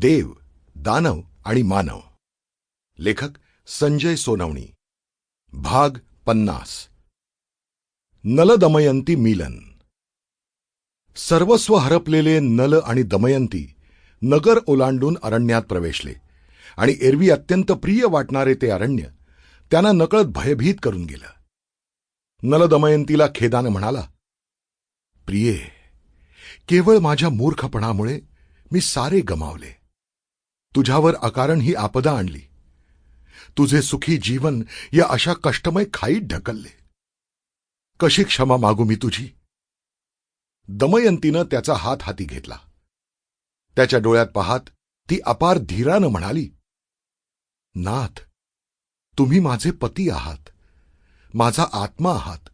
देव दानव आणि मानव. लेखक संजय सोनवणी. भाग पन्नास. नल दमयंती मिलन. सर्वस्व हरपलेले नल आणि दमयंती नगर ओलांडून अरण्यात प्रवेशले आणि एरवी अत्यंत प्रिय वाटणारे ते अरण्य त्यांना नकळत भयभीत करून गेलं. नल दमयंतीला खेदानं म्हणाला प्रिये केवळ माझ्या मूर्खपणामुळे मी सारे गमावले. तुझ्यावर अकारण ही आपदा आणली. तुझे सुखी जीवन या अशा कष्टमय खाईत ढकलले. कशी क्षमा मागू मी तुझी? दमयंतीनं त्याचा हात हाती घेतला. त्याच्या डोळ्यात पाहात ती अपार धीरानं म्हणाली नाथ तुम्ही माझे पती आहात. माझा आत्मा आहात.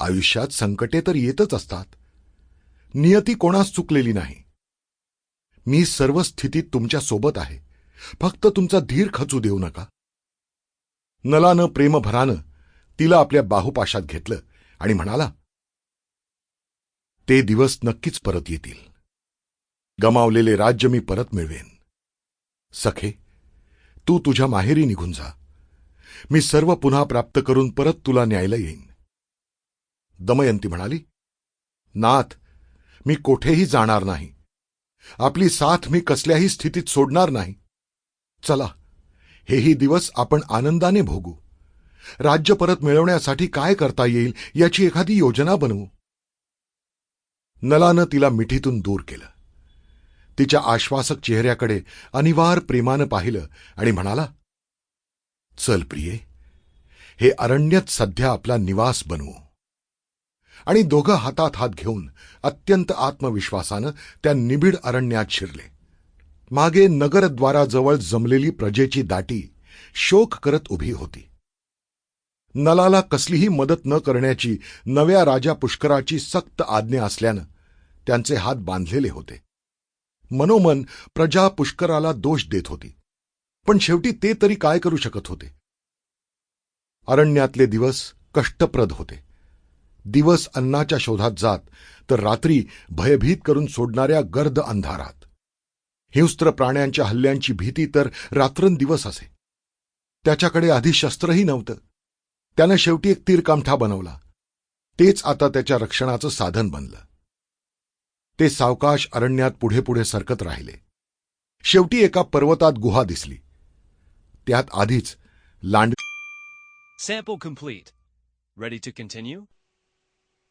आयुष्यात संकटे तर येतच असतात. नियती कोणास चुकलेली नाही. मी सर्व स्थितीत तुमच्यासोबत आहे. फक्त तुमचा धीर खचू देऊ नका. नलानं प्रेमभरानं तिला आपल्या बाहुपाशात घेतलं आणि म्हणाला ते दिवस नक्कीच परत येतील. गमावलेले राज्य मी परत मिळवेन. सखे तू तुझ्या माहेरी निघून जा. मी सर्व पुन्हा प्राप्त करून परत तुला न्यायला येईन. दमयंती म्हणाली नाथ मी कोठेही जाणार नाही. आपली साथ मी कसल्याही स्थितीत सोडणार नाही. चला हेही दिवस आपण आनंदाने भोगू. राज्य परत मिळवण्यासाठी काय करता येईल याची एखादी योजना बनवू. नलानं तिला मिठीतून दूर केलं. तिच्या आश्वासक चेहऱ्याकडे अनिवार प्रेमानं पाहिलं आणि म्हणाला चल प्रिये हे अरण्यच सध्या आपला निवास बनवू. आणि दोघं हातात हात घेऊन अत्यंत आत्मविश्वासानं त्या निबिड अरण्यात शिरले. मागे नगरद्वाराजवळ जमलेली प्रजेची दाटी शोक करत उभी होती. नलाला कसलीही मदत न करण्याची नव्या राजा पुष्कराची सक्त आज्ञा असल्यानं त्यांचे हात बांधलेले होते. मनोमन प्रजा पुष्कराला दोष देत होती. पण शेवटी ते तरी काय करू शकत होते? अरण्यातले दिवस कष्टप्रद होते. दिवस अन्नाच्या शोधात जात तर रात्री भयभीत करून सोडणाऱ्या गर्द अंधारात. हिंस्त्र प्राण्यांच्या हल्ल्यांची भीती तर रात्रंदिवस असे. त्याच्याकडे आधी शस्त्रही नव्हतं. त्यानं शेवटी एक तीरकामठा बनवला. तेच आता त्याच्या रक्षणाचं साधन बनलं. ते सावकाश अरण्यात पुढे पुढे सरकत राहिले. शेवटी एका पर्वतात गुहा दिसली. त्यात आधीच लांड Sample complete. Ready to continue?